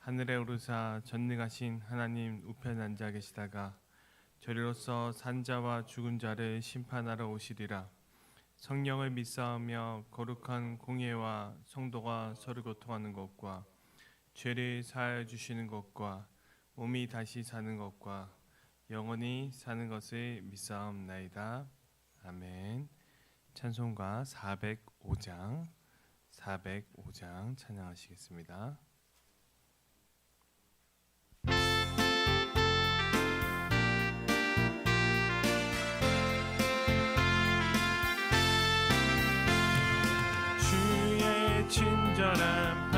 하늘에 오르사 전능하신 하나님 우편 앉아 계시다가 저리로서 산자와 죽은 자를 심판하러 오시리라 성령을 믿사오며 거룩한 공예와 성도가 서로 교통하는 것과 죄를 사하여 주시는 것과 몸이 다시 사는 것과 영원히 사는 것을 믿사옵나이다 아멘. 찬송가 405장 405장 찬양하시겠습니다. Canım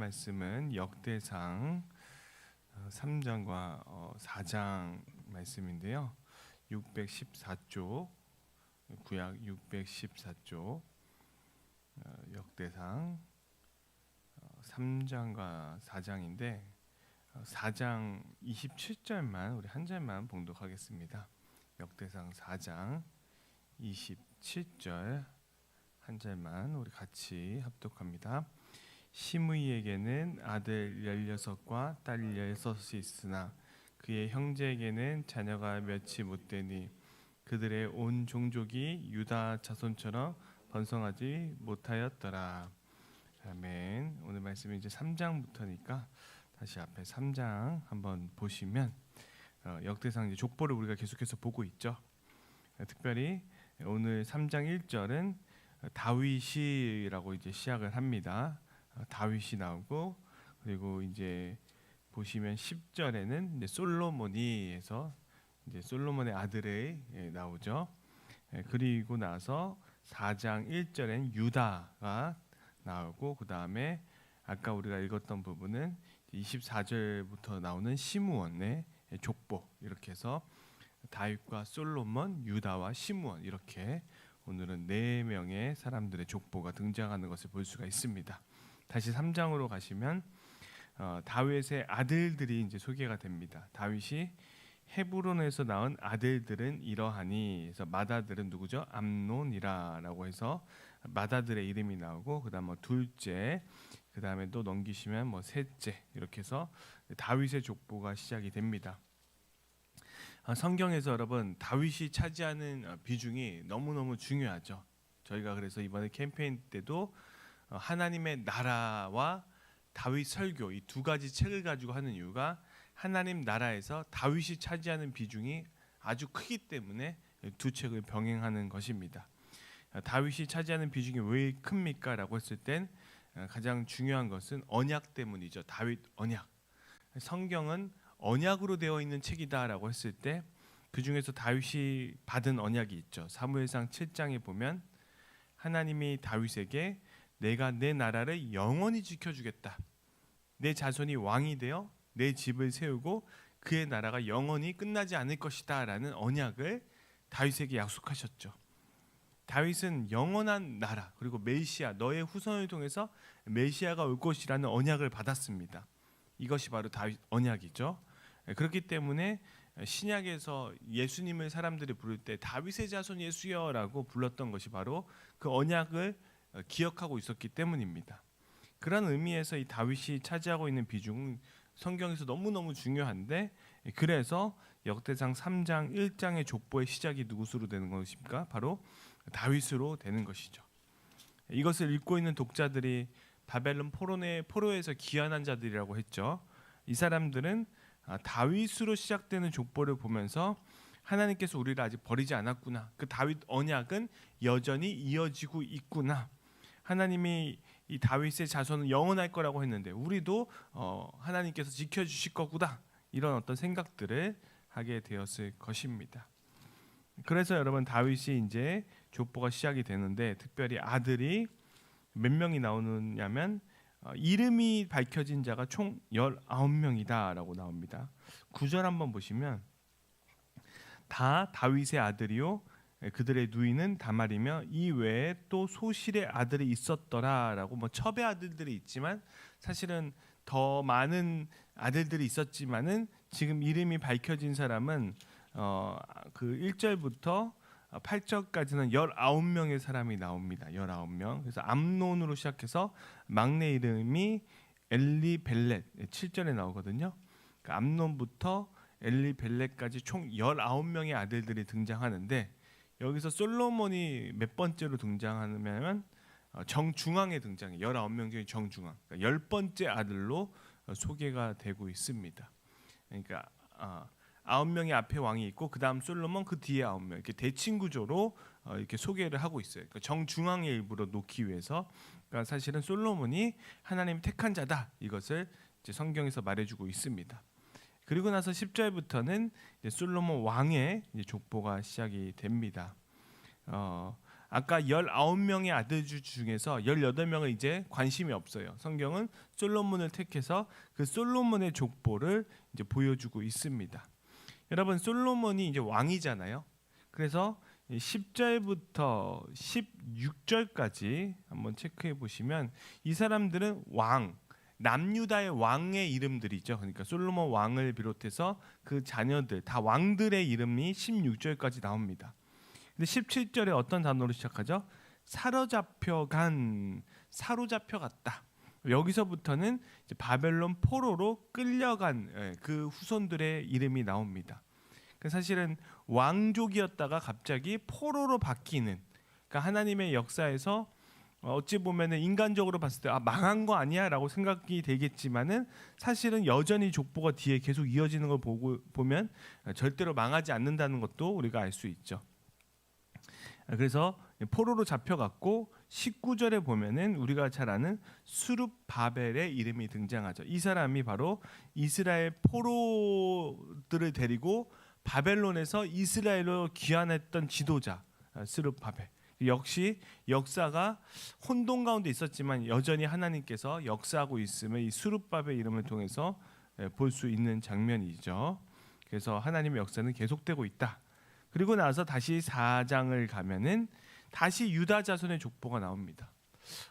말씀은 역대상 3장과 4장 말씀인데요. 614쪽 구약 614쪽 어, 역대상 3장과 4장인데 4장 27절만 우리 한 절만 봉독하겠습니다. 역대상 4장 27절 한 절만 우리 같이 합독합니다. 시므이에게는 아들 열여섯과 딸 열여섯이 있으나 그의 형제에게는 자녀가 몇이 못 되니 그들의 온 종족이 유다 자손처럼 번성하지 못하였더라. 아멘. 오늘 말씀이 이제 3장부터니까 다시 앞에 3장 한번 보시면 어, 역대상 이제 족보를 우리가 계속해서 보고 있죠. 어, 특별히 오늘 3장 1절은 다윗이라고 이제 시작을 합니다. 어, 다윗이 나오고 그리고 이제 보시면 10절에는 이제 솔로몬이에서 이제 솔로몬의 아들이 예, 나오죠. 예, 그리고 나서 4장 1절엔 유다가 나오고 그 다음에 아까 우리가 읽었던 부분은 24절부터 나오는 시므원의 족보 이렇게 해서 다윗과 솔로몬, 유다와 시므원 이렇게 오늘은 네 명의 사람들의 족보가 등장하는 것을 볼 수가 있습니다. 다시 3장으로 가시면 어, 다윗의 아들들이 이제 소개가 됩니다. 다윗이 헤브론에서 낳은 아들들은 이러하니 그래서 맏아들은 누구죠? 암논이라라고 해서 맏아들의 이름이 나오고 그다음 뭐 둘째 그다음에 또 넘기시면 뭐 셋째 이렇게 해서 다윗의 족보가 시작이 됩니다. 아, 성경에서 여러분 다윗이 차지하는 어, 비중이 너무 너무 중요하죠. 저희가 그래서 이번에 캠페인 때도 어, 하나님의 나라와 다윗 설교 이 두 가지 책을 가지고 하는 이유가 하나님 나라에서 다윗이 차지하는 비중이 아주 크기 때문에 두 책을 병행하는 것입니다. 어, 다윗이 차지하는 비중이 왜 큽니까라고 했을 땐 어, 가장 중요한 것은 언약 때문이죠. 다윗 언약. 성경은 언약으로 되어 있는 책이다라고 했을 때 그 중에서 다윗이 받은 언약이 있죠. 사무엘상 7장에 보면 하나님이 다윗에게 내가 내 나라를 영원히 지켜주겠다. 내 자손이 왕이 되어 내 집을 세우고 그의 나라가 영원히 끝나지 않을 것이다라는 언약을 다윗에게 약속하셨죠. 다윗은 영원한 나라 그리고 메시아 너의 후손을 통해서 메시아가 올 것이라는 언약을 받았습니다. 이것이 바로 다윗 언약이죠. 그렇기 때문에 신약에서 예수님을 사람들이 부를 때 다윗의 자손 예수여라고 불렀던 것이 바로 그 언약을 기억하고 있었기 때문입니다. 그런 의미에서 이 다윗이 차지하고 있는 비중은 성경에서 너무너무 중요한데 그래서 역대상 3장 1장의 족보의 시작이 누구로 되는 것입니까? 바로 다윗으로 되는 것이죠. 이것을 읽고 있는 독자들이 바벨론 포로네 포로에서 귀환한 자들이라고 했죠. 이 사람들은 아, 다윗으로 시작되는 족보를 보면서 하나님께서 우리를 아직 버리지 않았구나. 그 다윗 언약은 여전히 이어지고 있구나. 하나님이 이 다윗의 자손은 영원할 거라고 했는데 우리도 어, 하나님께서 지켜 주실 거구나. 이런 어떤 생각들을 하게 되었을 것입니다. 그래서 여러분 다윗이 이제 족보가 시작이 되는데 특별히 아들이 몇 명이 나오느냐면 어, 이름이 밝혀진 자가 총 19명이다라고 나옵니다. 구절 한번 보시면 다 다윗의 아들이요 예, 그들의 누이는 다말이며 이 외에 또 소실의 아들이 있었더라라고 뭐 첩의 아들들이 있지만 사실은 더 많은 아들들이 있었지만은 지금 이름이 밝혀진 사람은 어 그 1절부터 8절까지는 19명의 사람이 나옵니다. 19명. 그래서 암논으로 시작해서 막내 이름이 엘리벨렛 7절에 나오거든요. 그 암논부터 엘리벨렛까지 총 19명의 아들들이 등장하는데 여기서 솔로몬이 몇 번째로 등장하냐면 어, 정중앙에 등장해 19명 중에 정중앙 그러니까 열 번째 아들로 어, 소개가 되고 있습니다. 그러니까 아, 아홉 명의 앞에 왕이 있고 그 다음 솔로몬 그 뒤에 아홉 명 이렇게 대칭 구조로 어, 이렇게 소개를 하고 있어요. 그러니까 정중앙에 일부러 놓기 위해서 그러니까 사실은 솔로몬이 하나님 택한 자다 이것을 성경에서 말해주고 있습니다. 그리고 나서 10절부터는 솔로몬 왕의 족보가 시작이 됩니다. 어, 아까 19명의 아들 중에서 18명은 이제 관심이 없어요. 성경은 솔로몬을 택해서 그 솔로몬의 족보를 이제 보여주고 있습니다. 여러분 솔로몬이 이제 왕이잖아요. 그래서 10절부터 16절까지 한번 체크해 보시면 이 사람들은 왕 남유다의 왕의 이름들이죠. 그러니까 솔로몬 왕을 비롯해서 그 자녀들 다 왕들의 이름이 16절까지 나옵니다. 근데 17절에 어떤 단어로 시작하죠? 사로잡혀 간 사로잡혀 갔다. 여기서부터는 바벨론 포로로 끌려간 예, 그 후손들의 이름이 나옵니다. 그 사실은 왕족이었다가 갑자기 포로로 바뀌는 그러니까 하나님의 역사에서 어찌 보면은 인간적으로 봤을 때 아, 망한 거 아니야라고 생각이 되겠지만은 사실은 여전히 족보가 뒤에 계속 이어지는 걸 보고 보면 절대로 망하지 않는다는 것도 우리가 알 수 있죠. 그래서 포로로 잡혀갔고 19절에 보면은 우리가 잘 아는 수룹 바벨의 이름이 등장하죠. 이 사람이 바로 이스라엘 포로들을 데리고 바벨론에서 이스라엘로 귀환했던 지도자 스룹바벨. 역시 역사가 혼돈 가운데 있었지만 여전히 하나님께서 역사하고 있음을 이 수룹밥의 이름을 통해서 예, 볼수 있는 장면이죠. 그래서 하나님의 역사는 계속되고 있다. 그리고 나서 다시 4장을 가면은 다시 유다 자손의 족보가 나옵니다.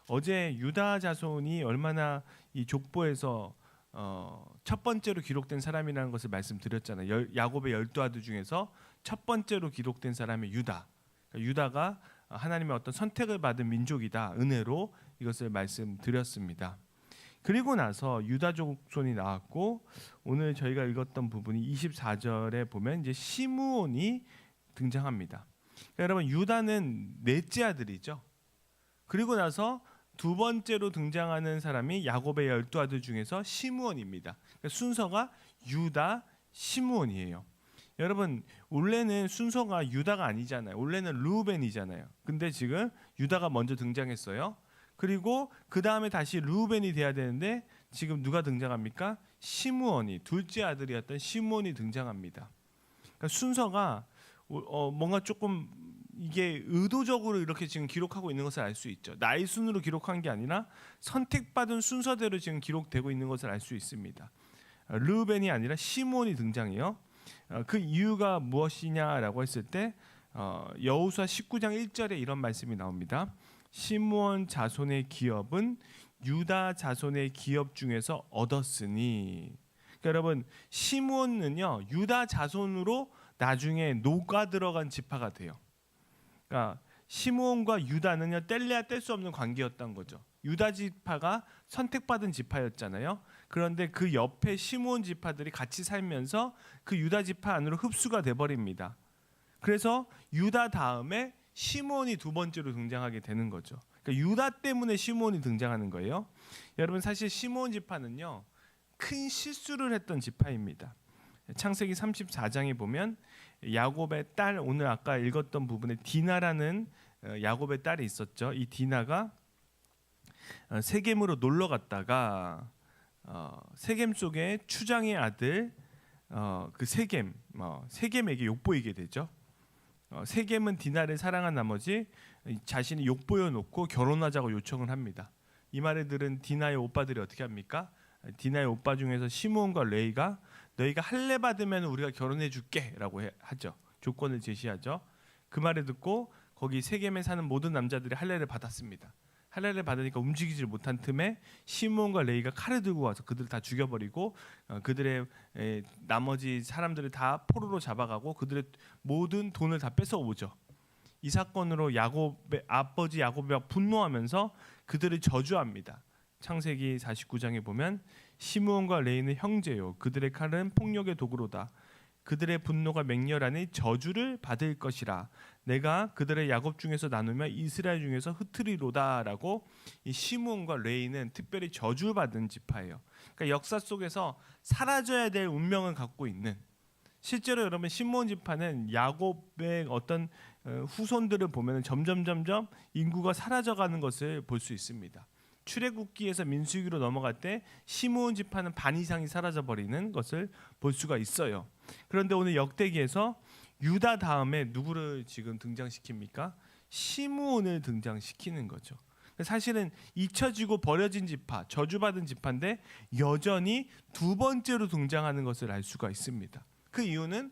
어제 유다 자손이 얼마나 이 족보에서 어, 첫 번째로 기록된 사람이라는 것을 말씀드렸잖아요. 야곱의 열두 아들 중에서 첫 번째로 기록된 사람이 유다. 그러니까 유다가 하나님의 어떤 선택을 받은 민족이다 은혜로 이것을 말씀드렸습니다. 그리고 나서 유다 족손이 나왔고 오늘 저희가 읽었던 부분이 24절에 보면 이제 시므온이 등장합니다. 그러니까 여러분 유다는 넷째 아들이죠. 그리고 나서 두 번째로 등장하는 사람이 야곱의 열두 아들 중에서 시므온입니다. 그러니까 순서가 유다, 시므온이에요. 여러분 원래는 순서가 유다가 아니잖아요. 원래는 루벤이잖아요. 근데 지금 유다가 먼저 등장했어요. 그리고 그 다음에 다시 루벤이 돼야 되는데 지금 누가 등장합니까? 시므온이 둘째 아들이었던 시므온이 등장합니다. 그러니까 순서가 어, 뭔가 조금 이게 의도적으로 이렇게 지금 기록하고 있는 것을 알 수 있죠. 나이 순으로 기록한 게 아니라 선택받은 순서대로 지금 기록되고 있는 것을 알 수 있습니다. 어, 르벤이 아니라 시몬이 등장해요. 어, 그 이유가 무엇이냐라고 했을 때 어, 여호수아 19장 1절에 이런 말씀이 나옵니다. 시므온 자손의 기업은 유다 자손의 기업 중에서 얻었으니 그러니까 여러분 시므온은요 유다 자손으로 나중에 녹아 들어간 지파가 돼요. 그러니까 시므온과 유다는요 뗄래야 뗄 수 없는 관계였던 거죠. 유다 지파가 선택받은 지파였잖아요. 그런데 그 옆에 시므온 지파들이 같이 살면서 그 유다 지파 안으로 흡수가 돼 버립니다. 그래서 유다 다음에 시므온이 두 번째로 등장하게 되는 거죠. 그러니까 유다 때문에 시므온이 등장하는 거예요. 여러분 사실 시므온 지파는요 큰 실수를 했던 지파입니다. 창세기 34장에 보면 야곱의 딸 오늘 아까 읽었던 부분에 디나라는 어, 야곱의 딸이 있었죠. 이 디나가 어, 세겜으로 놀러 갔다가 어, 세겜 속에 추장의 아들 어, 그 세겜 어, 세겜에게 욕보이게 되죠. 어, 세겜은 디나를 사랑한 나머지 자신이 욕보여 놓고 결혼하자고 요청을 합니다. 이 말을 들은 디나의 오빠들이 어떻게 합니까? 디나의 오빠 중에서 시므온과 레이가 너희가 할례 받으면 우리가 결혼해 줄게라고 하죠. 조건을 제시하죠. 그 말을 듣고 거기 세겜에 사는 모든 남자들이 할례를 받았습니다. 할례를 받으니까 움직이질 못한 틈에 시몬과 레이가 칼을 들고 와서 그들을 다 죽여버리고 어, 그들의 에, 나머지 사람들을 다 포로로 잡아가고 그들의 모든 돈을 다 뺏어오죠. 이 사건으로 야곱의 아버지 야곱이 분노하면서 그들을 저주합니다. 창세기 49장에 보면 시므온과 레이는 형제요 그들의 칼은 폭력의 도구로다. 그들의 분노가 맹렬하니 저주를 받을 것이라. 내가 그들의 야곱 중에서 나누며 이스라엘 중에서 흩트리로다라고 이 시므온과 레이는 특별히 저주받은 지파예요. 그러니까 역사 속에서 사라져야 될 운명을 갖고 있는 실제로 여러분 시므온 지파는 야곱의 어떤 어, 후손들을 보면 점점 점점 인구가 사라져가는 것을 볼 수 있습니다. 출애굽기에서 민수기로 넘어갈 때 시므온 지파는 반 이상이 사라져 버리는 것을 볼 수가 있어요. 그런데 오늘 역대기에서 유다 다음에 누구를 지금 등장시킵니까? 시므온을 등장시키는 거죠. 사실은 잊혀지고 버려진 지파, 저주받은 지파인데 여전히 두 번째로 등장하는 것을 알 수가 있습니다. 그 이유는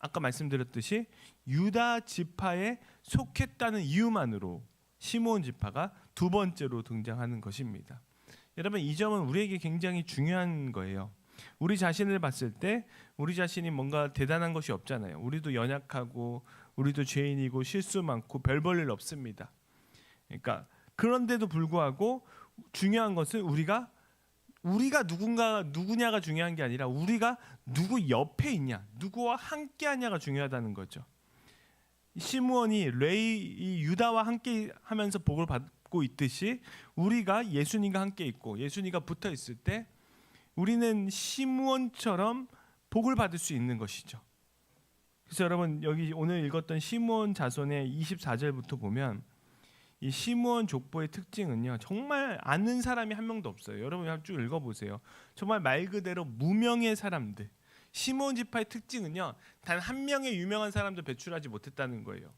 아까 말씀드렸듯이 유다 지파에 속했다는 이유만으로 시므온 지파가 두 번째로 등장하는 것입니다. 여러분 이 점은 우리에게 굉장히 중요한 거예요. 우리 자신을 봤을 때 우리 자신이 뭔가 대단한 것이 없잖아요. 우리도 연약하고 우리도 죄인이고 실수 많고 별 볼일 없습니다. 그러니까 그런데도 불구하고 중요한 것은 우리가 우리가 누군가 누구냐가 중요한 게 아니라 우리가 누구 옆에 있냐, 누구와 함께 하냐가 중요하다는 거죠. 시므온이 레이 유다와 함께 하면서 복을 받고 있듯이 우리가 예수님과 함께 있고 예수님과 붙어 있을 때 우리는 시므온처럼 복을 받을 수 있는 것이죠. 그래서 여러분 여기 오늘 읽었던 시므온 자손의 24절부터 보면 이 시므온 족보의 특징은요. 정말 아는 사람이 한 명도 없어요. 여러분 쭉 읽어 보세요. 정말 말 그대로 무명의 사람들. 시몬 지파의 특징은요. 단 한 명의 유명한 사람도 배출하지 못했다는 거예요.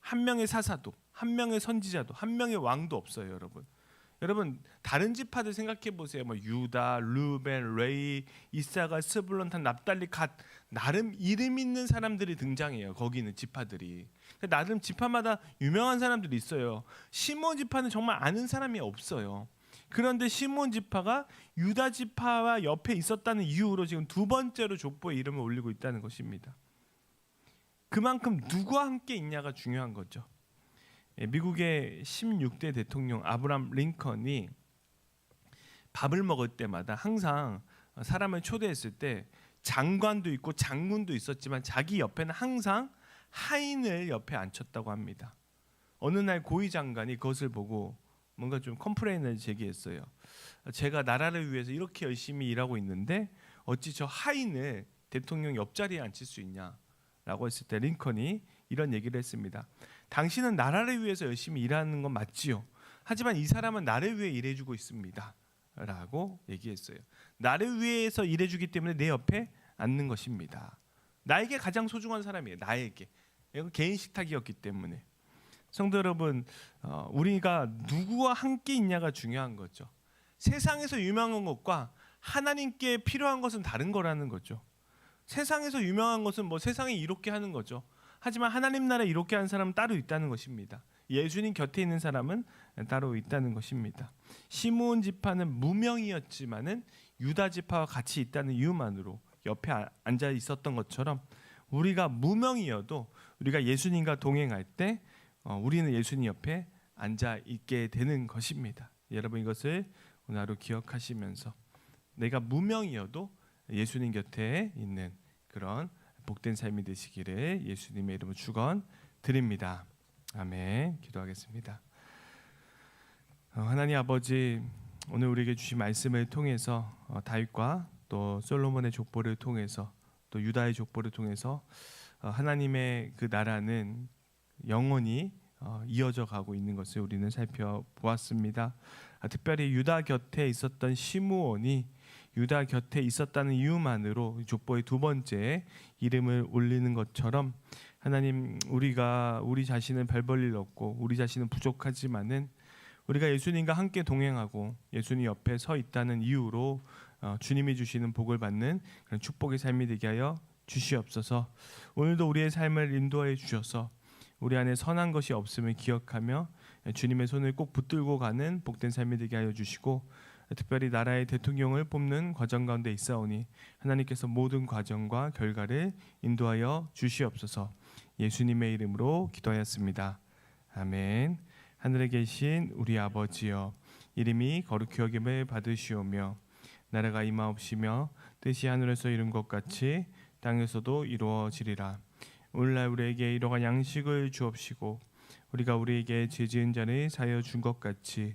한 명의 사사도, 한 명의 선지자도, 한 명의 왕도 없어요, 여러분. 여러분 다른 지파들 생각해 보세요. 뭐 유다, 루벤, 레이, 이사가, 스불론, 단 납달리, 갓 나름 이름 있는 사람들이 등장해요. 거기 있는 지파들이. 나름 지파마다 유명한 사람들이 있어요. 시몬 지파는 정말 아는 사람이 없어요. 그런데 시몬 지파가 유다 지파와 옆에 있었다는 이유로 지금 두 번째로 족보에 이름을 올리고 있다는 것입니다. 그만큼 누구와 함께 있냐가 중요한 거죠. 예, 미국의 16대 대통령 아브람 링컨이 밥을 먹을 때마다 항상 사람을 초대했을 때 장관도 있고 장군도 있었지만 자기 옆에는 항상 하인을 옆에 앉혔다고 합니다. 어느 날 고위 장관이 그것을 보고 뭔가 좀 컴플레인을 제기했어요. 제가 나라를 위해서 이렇게 열심히 일하고 있는데 어찌 저 하인을 대통령 옆자리에 앉힐 수 있냐라고 했을 때 링컨이 이런 얘기를 했습니다. 당신은 나라를 위해서 열심히 일하는 건 맞지요. 하지만 이 사람은 나를 위해 일해주고 있습니다. 라고 얘기했어요. 나를 위해서 일해주기 때문에 내 옆에 앉는 것입니다. 나에게 가장 소중한 사람이에요. 나에게. 개인 식탁이었기 때문에. 성도 여러분, 어, 우리가 누구와 함께 있냐가 중요한 거죠. 세상에서 유명한 것과 하나님께 필요한 것은 다른 거라는 거죠. 세상에서 유명한 것은 뭐 세상이 이렇게 하는 거죠. 하지만 하나님 나라 이렇게 하는 사람은 따로 있다는 것입니다. 예수님 곁에 있는 사람은 따로 있다는 것입니다. 시므온 지파는 무명이었지만은 유다 지파와 같이 있다는 이유만으로 옆에 아- 앉아 있었던 것처럼 우리가 무명이어도 우리가 예수님과 동행할 때 어, 우리는 예수님 옆에 앉아 있게 되는 것입니다. 여러분 이것을 오늘 하루 기억하시면서 내가 무명이어도 예수님 곁에 있는 그런 복된 삶이 되시기를 예수님의 이름으로 축원 드립니다. 아멘. 기도하겠습니다. 어, 하나님 아버지 오늘 우리에게 주신 말씀을 통해서 어, 다윗과 또 솔로몬의 족보를 통해서 또 유다의 족보를 통해서 어, 하나님의 그 나라는 영원히 어, 이어져 가고 있는 것을 우리는 살펴보았습니다. 아, 특별히 유다 곁에 있었던 시므온이 유다 곁에 있었다는 이유만으로 이 족보의 두 번째 이름을 올리는 것처럼 하나님 우리가 우리 자신은 별볼일 없고 우리 자신은 부족하지만은 우리가 예수님과 함께 동행하고 예수님 옆에 서 있다는 이유로 어, 주님이 주시는 복을 받는 그런 축복의 삶이 되게 하여 주시옵소서. 오늘도 우리의 삶을 인도하여 주셔서 우리 안에 선한 것이 없음을 기억하며 주님의 손을 꼭 붙들고 가는 복된 삶이 되게 하여 주시고 특별히 나라의 대통령을 뽑는 과정 가운데 있사오니 하나님께서 모든 과정과 결과를 인도하여 주시옵소서. 예수님의 이름으로 기도하였습니다. 아멘. 하늘에 계신 우리 아버지여 이름이 거룩히 여김을 받으시오며 나라가 임하옵시며 뜻이 하늘에서 이룬 것 같이 땅에서도 이루어지리라. 오늘날 우리에게 이러한 양식을 주옵시고 우리가 우리에게 죄 지은 자를 사여 준 것 같이